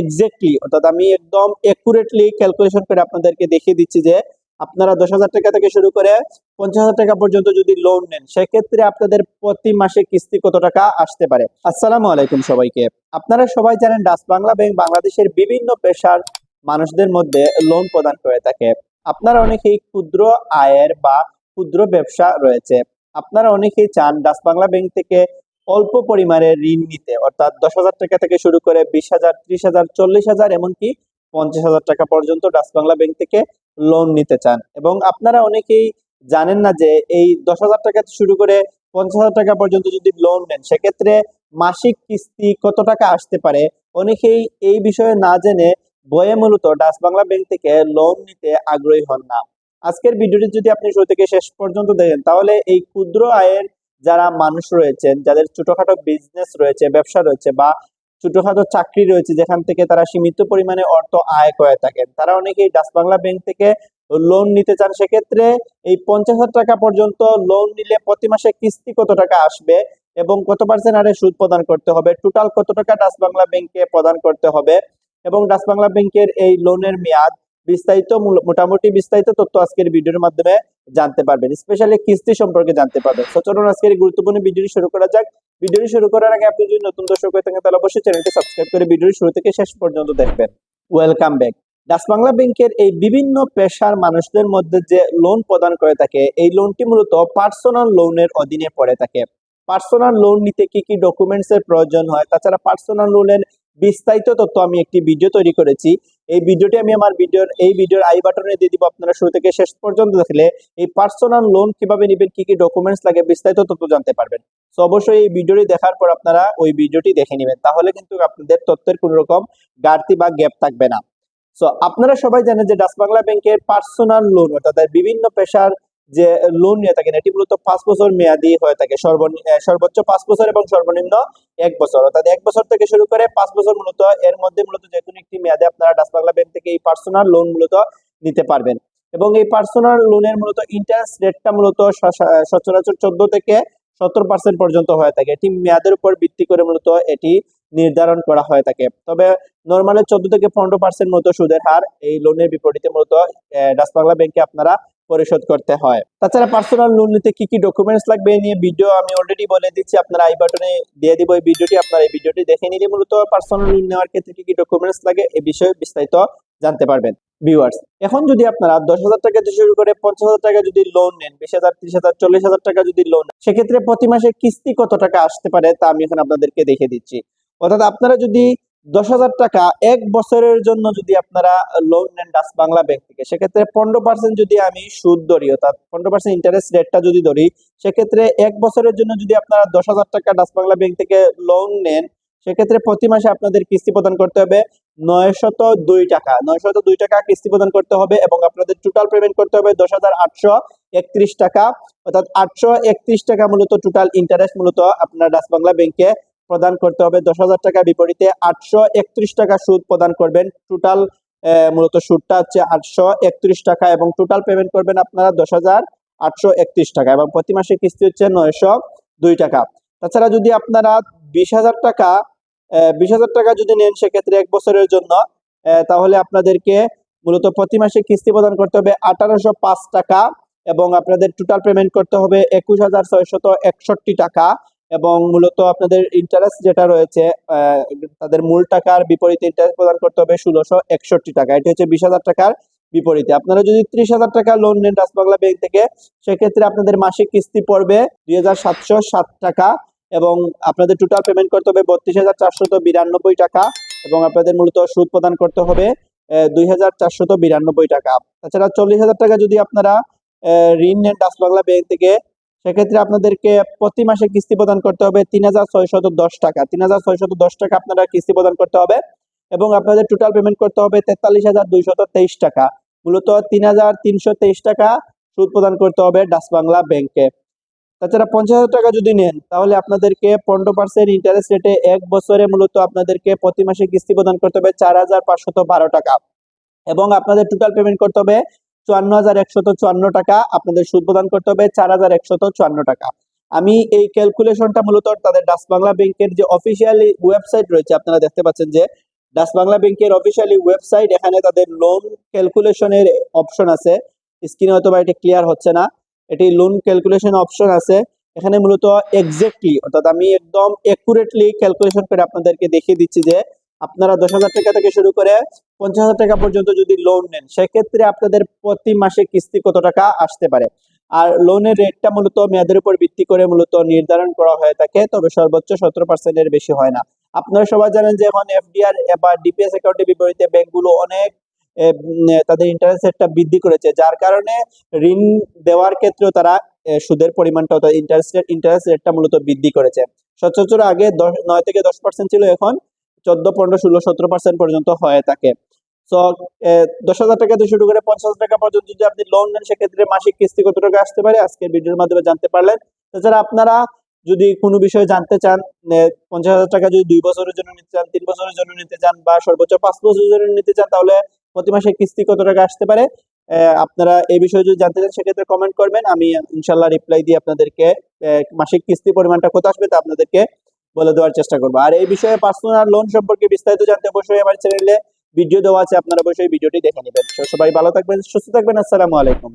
Exactly অর্থাৎ আমি একদম একুরেটলি ক্যালকুলেশন করে আপনাদেরকে দেখিয়ে দিচ্ছি যে আপনারা দশ হাজার টাকা থেকে শুরু করে পঞ্চাশ হাজার টাকা পর্যন্ত যদি লোন নেন, সেক্ষেত্রে আপনাদের প্রতি মাসে কিস্তি কত টাকা আসতে পারে? আসসালামু আলাইকুম সবাইকে। আপনারা সবাই জানেন ডাস বাংলা ব্যাংক বাংলাদেশের বিভিন্ন পেশার মানুষদের মধ্যে লোন প্রদান করে থাকে। আপনারা অনেকেই ক্ষুদ্র আয়ের বা ক্ষুদ্র ব্যবসা রয়েছে। আপনারা অনেকেই চান ডাস বাংলা ব্যাংক থেকে অল্প পরিমাণে ঋণ নিতে, অর্থাৎ দশ হাজার টাকা থেকে শুরু করে বিশ হাজার, ত্রিশ হাজার, চল্লিশ হাজার, এমনকি পঞ্চাশ হাজার টাকা পর্যন্ত ডাস বাংলা ব্যাংক থেকে লোন নিতে চান। এবং আপনারা অনেকেই জানেন না যে এই দশ হাজার টাকা শুরু করে পঞ্চাশ হাজার টাকা পর্যন্ত যদি লোন নেন, সেক্ষেত্রে মাসিক কিস্তি কত টাকা আসতে পারে? অনেকেই এই বিষয়ে না জেনে বয়ে মূলত ডাস বাংলা ব্যাংক থেকে লোন নিতে আগ্রহী হন না। আজকের ভিডিওটি যদি আপনি শুরু থেকে শেষ পর্যন্ত দেখেন, তাহলে এই ক্ষুদ্র আয়ের যারা মানুষ রয়েছেন, যাদের ছোটখাটো বিজনেস রয়েছে, ব্যবসা রয়েছে বা ছোটখাটো চাকরি রয়েছে, যেখান থেকে তারা সীমিত পরিমাণে অর্থ আয় করে থাকেন, তারা অনেকেই ডাস বাংলা ব্যাংক থেকে লোন নিতে চান, সেক্ষেত্রে এই পঞ্চাশ টাকা পর্যন্ত লোন নিলে প্রতি মাসে কিস্তি কত টাকা আসবে এবং কত পার্সেন্ট হারে সুদ প্রদান করতে হবে টোটাল কত টাকা ডাস বাংলা ব্যাংকে প্রদান করতে হবে এবং ডাস বাংলা ব্যাংকের এই লোনের মেয়াদ বিস্তারিত মোটামুটি বিস্তারিত তথ্য আজকের ভিডিওর মাধ্যমে জানতে পারবেন স্পেশালি কিস্তি সম্পর্কে জানতে পারবেন। তো আজকের গুরুত্বপূর্ণ ভিডিওটি শুরু করা যাক। ভিডিওটি শুরু করার আগে আপনি যদি নতুন দর্শক হয়ে থাকেন, তাহলে অবশ্যই চ্যানেলটি সাবস্ক্রাইব করে ভিডিওটি শুরু থেকে শেষ পর্যন্ত দেখবেন। ওয়েলকাম ব্যাক ডাস বাংলা ব্যাংকের এই বিভিন্ন পেশার মানুষদের মধ্যে যে লোন প্রদান করে থাকে, এই লোনটি মূলত পার্সোনাল লোনের অধীনে পড়ে থাকে। পার্সোনাল লোন নিতে কি কি ডকুমেন্টস এর প্রয়োজন হয়? তাছাড়া পার্সোনাল লোনের বিস্তারিত তথ্য আমি একটি ভিডিও তৈরি করেছি। এই ভিডিওটি আমি আমার ভিডিওর, এই ভিডিওর আই বাটনে দিয়ে দিব। আপনারা শুরু থেকে শেষ পর্যন্ত দেখলে এই পার্সোনাল লোন কীভাবে নেবেন, কি কি ডকুমেন্টস লাগে, বিস্তারিত তথ্য জানতে পারবেন। তো অবশ্যই এই ভিডিওটি দেখার পর আপনারা ওই ভিডিওটি দেখে নেবেন। তাহলে কিন্তু আপনাদের তথ্যের কোনো রকম ঘাটতি বা গ্যাপ থাকবে না। সো আপনারা সবাই জানেন যে ডাস বাংলা ব্যাংকের পার্সোনাল লোন অর্থাৎ বিভিন্ন পেশার যে লোন নিয়ে থাকেন এটি মূলত পাঁচ বছর মেয়াদি হয়ে থাকে। সর্বোচ্চ পাঁচ বছর এবং সর্বনিম্ন এক বছর। অর্থাৎ এক বছর থেকে শুরু করে পাঁচ বছর মূলত এর মধ্যে মূলত যে কোনো একটি মেয়াদে আপনারা ডাস বাংলা ব্যাংক থেকে এই পার্সোনাল লোন মূলত নিতে পারবেন। এবং এই পার্সোনাল লোনের মূলত ইন্টারেস্ট রেটটা মূলত সচরাচর চোদ্দ থেকে সত্তর পার্সেন্ট পর্যন্ত হয়ে থাকে। এটি মেয়াদের উপর ভিত্তি করে মূলত এটি নির্ধারণ করা হয়ে থাকে। তবে নর্মালি চোদ্দ থেকে পনেরো পার্সেন্ট মতো সুদের হার এই লোনের বিপরীতে মূলত আহ, ডাস বাংলা ব্যাংকে আপনারা পরিশোধ করতে হয়। তাছাড়া পার্সোনাল লোন নিতে কি কি ডকুমেন্টস লাগবে এই নিয়ে ভিডিও আমি অলরেডি বলে দিচ্ছি, আপনারা আই বাটনে দিয়ে দিব এই ভিডিওটি আপনারা এই ভিডিওটি দেখে নিলে মূলত পার্সোনাল লোন নেওয়ার ক্ষেত্রে কি কি ডকুমেন্টস লাগে এই বিষয়ে বিস্তারিত জানতে পারবেন। ভিউয়ার্স এখন যদি আপনারা দশ হাজার টাকা থেকে শুরু করে পঞ্চাশ হাজার টাকা যদি লোন নেন, বিশ হাজার, ত্রিশ হাজার, চল্লিশ হাজার টাকা যদি লোন সেক্ষেত্রে প্রতি মাসে কিস্তি কত টাকা আসতে পারে তা আমি এখন আপনাদেরকে দেখে দিচ্ছি। অর্থাৎ আপনারা যদি দশ হাজার টাকা এক বছরের জন্য যদি আপনারা লোন নেন ডাস বাংলা ব্যাংক থেকে, সেক্ষেত্রে পনেরো পার্সেন্ট যদি আমি সুদ ধরি, অর্থাৎ পনেরো পার্সেন্ট ইন্টারেস্ট রেটটা যদি ধরি, সেক্ষেত্রে এক বছরের জন্য যদি আপনারা দশ হাজার টাকা ডাস বাংলা ব্যাংক থেকে লোন নেন, সেক্ষেত্রে প্রতি মাসে আপনাদের কিস্তি প্রদান করতে হবে নয়শত দুই টাকা। নয়শত দুই টাকা কিস্তি প্রদান করতে হবে এবং আপনাদের টোটাল পেমেন্ট করতে হবে দশ হাজার আটশো একত্রিশ টাকা। অর্থাৎ আটশো একত্রিশ টাকা মূলত টোটাল ইন্টারেস্ট মূলত আপনার ডাস বাংলা ব্যাংকে প্রদান করতে হবে। দশ হাজার টাকার বিপরীতে আটশো একত্রিশ টাকা সুদ প্রদান করবেন। টোটাল মূলত সুদটা হচ্ছে আটশো একত্রিশ টাকা এবং টোটাল পেমেন্ট করবেন আপনারা দশ হাজার আটশো একত্রিশ টাকা এবং প্রতি মাসে কিস্তি হচ্ছে নয়শো দুই টাকা। তাছাড়া যদি আপনারা বিশ হাজার টাকা বিশ হাজার টাকা যদি নেন সেক্ষেত্রে এক বছরের জন্য তাহলে আপনাদেরকে মূলত প্রতি মাসে কিস্তি প্রদান করতে হবে আঠারোশো পাঁচ টাকা এবং আপনাদের টোটাল পেমেন্ট করতে হবে একুশ হাজার ছয়শত একষট্টি টাকা। এবং মূলত আপনাদের ইন্টারেস্ট যেটা রয়েছে তাদের মূল টাকার বিপরীতে ইন্টারেস্ট প্রদান করতে হবে ষোলোশো একষট্টি টাকা। এটি হচ্ছে বিশ হাজার টাকার বিপরীতে। আপনারা যদি ত্রিশ হাজার টাকা লোন নেন ডাচ বাংলা ব্যাংক থেকে, সেক্ষেত্রে আপনাদের মাসিক কিস্তি পড়বে দুই হাজার সাতশো সাত টাকা এবং আপনাদের টোটাল পেমেন্ট করতে হবে বত্রিশ হাজার চারশত বিরানব্বই টাকা এবং আপনাদের মূলত সুদ প্রদান করতে হবে দুই হাজার চারশত বিরানব্বই টাকা। তাছাড়া চল্লিশ হাজার টাকা যদি আপনারা ঋণ নেন ডাচ বাংলা ব্যাংক থেকে সেক্ষেত্রে আপনাদেরকে প্রতি মাসে কিস্তি প্রদান করতে হবে তিন হাজার ছয়শত দশ টাকা। তিন হাজার ছয়শত দশ টাকা আপনারা কিস্তি প্রদান করতে হবে এবং আপনাদের টোটাল পেমেন্ট করতে হবে তেতাল্লিশ হাজার দুইশত তেইশ টাকা। মূলত তিন হাজার তিনশো তেইশ টাকা সুদ প্রদান করতে হবে ডাচ বাংলা ব্যাংকে। তাছাড়া পঞ্চাশ হাজার টাকা যদি নেন, তাহলে আপনাদেরকে পনেরো পার্সেন্ট ইন্টারেস্ট রেটে এক বছরে মূলত আপনাদেরকে প্রতি মাসে কিস্তি প্রদান করতে হবে চার হাজার পাঁচশত বারো টাকা। এবং আপনাদের টোটাল পেমেন্ট করতে হবে চুয়ান্ন হাজার একশত চুয়ান্ন টাকা আপনাদের সুদ প্রদান করতে হবে, চার হাজার একশত চুয়ান্ন টাকা। আমি এই ক্যালকুলেশনটা মূলত তাদের ডাস বাংলা ব্যাংকের যে অফিসিয়ালি ওয়েবসাইট রয়েছে, আপনারা দেখতে পাচ্ছেন যে ডাস বাংলা ব্যাংকের অফিসিয়ালি ওয়েবসাইট এখানে তাদের লোন ক্যালকুলেশনের অপশন আছে। স্ক্রিনে হয়তো বা এটা ক্লিয়ার হচ্ছে না। এটি লোন ক্যালকুলেশন অপশন আছে। এখানে মূলত এক্স্যাক্টলি অর্থাৎ আমি একদম একুরেটলি ক্যালকুলেশন করে আপনাদেরকে দেখিয়ে দিচ্ছি যে আপনারা দশ হাজার টাকা থেকে শুরু করে পঞ্চাশ হাজার টাকা পর্যন্ত যদি লোন নেন, সেক্ষেত্রে আপনাদের প্রতি মাসে কিস্তি কত টাকা আসতে পারে? আর লোনের রেটটা মূলত মেয়াদের উপর ভিত্তি করে মূলত নির্ধারণ করা হয়ে থাকে, তবে সর্বোচ্চ সতেরো পার্সেন্টের বেশি হয় না। আপনারা সবাই জানেন যে এখন এফডিআর বা ডিপিএস অ্যাকাউন্টের বিপরীতে ব্যাংকগুলো অনেক তাদের ইন্টারেস্ট রেটটা বৃদ্ধি করেছে, যার কারণে ঋণ দেওয়ার ক্ষেত্রেও তারা সুদের পরিমাণটা অর্থাৎ ইন্টারেস্ট ইন্টারেস্ট রেটটা মূলত বৃদ্ধি করেছে। সচরাচর আগে দশ, নয় থেকে দশ পার্সেন্ট ছিল, এখন চোদ্দ, পনেরো, ষোলো, সতেরো পার্সেন্ট পর্যন্ত হয়ে থাকে। তো দশ হাজার টাকা থেকে শুরু করে পঞ্চাশ টাকা পর্যন্ত যদি আপনি লোন নেন, সেক্ষেত্রে মাসিক কিস্তি কত টাকা আসতে পারে? আজকের ভিডিওর মাধ্যমে জানতে পারলেন। তাছাড়া আপনারা যদি কোনো বিষয়ে জানতে চান পঞ্চাশ হাজার টাকা যদি দুই বছরের জন্য নিতে চান, তিন বছরের জন্য নিতে চান বা সর্বোচ্চ পাঁচ বছরের জন্য নিতে চান, তাহলে প্রতি মাসে কিস্তি কত টাকা আসতে পারে? আপনারা এই বিষয়ে যদি জানতে চান, সেক্ষেত্রে কমেন্ট করবেন। আমি ইনশাল্লাহ রিপ্লাই দিয়ে আপনাদেরকে মাসিক কিস্তি পরিমাণটা কত আসবে তা আপনাদেরকে বলে দেওয়ার চেষ্টা করব। আর এই বিষয়ে পার্সোনাল লোন সম্পর্কে বিস্তারিত জানতে অবশ্যই আমার চ্যানেলে ভিডিও দেওয়া আছে, আপনারা অবশ্যই ভিডিওটি দেখে নেবেন। সবাই ভালো থাকবেন, সুস্থ থাকবেন, আসসালামু আলাইকুম।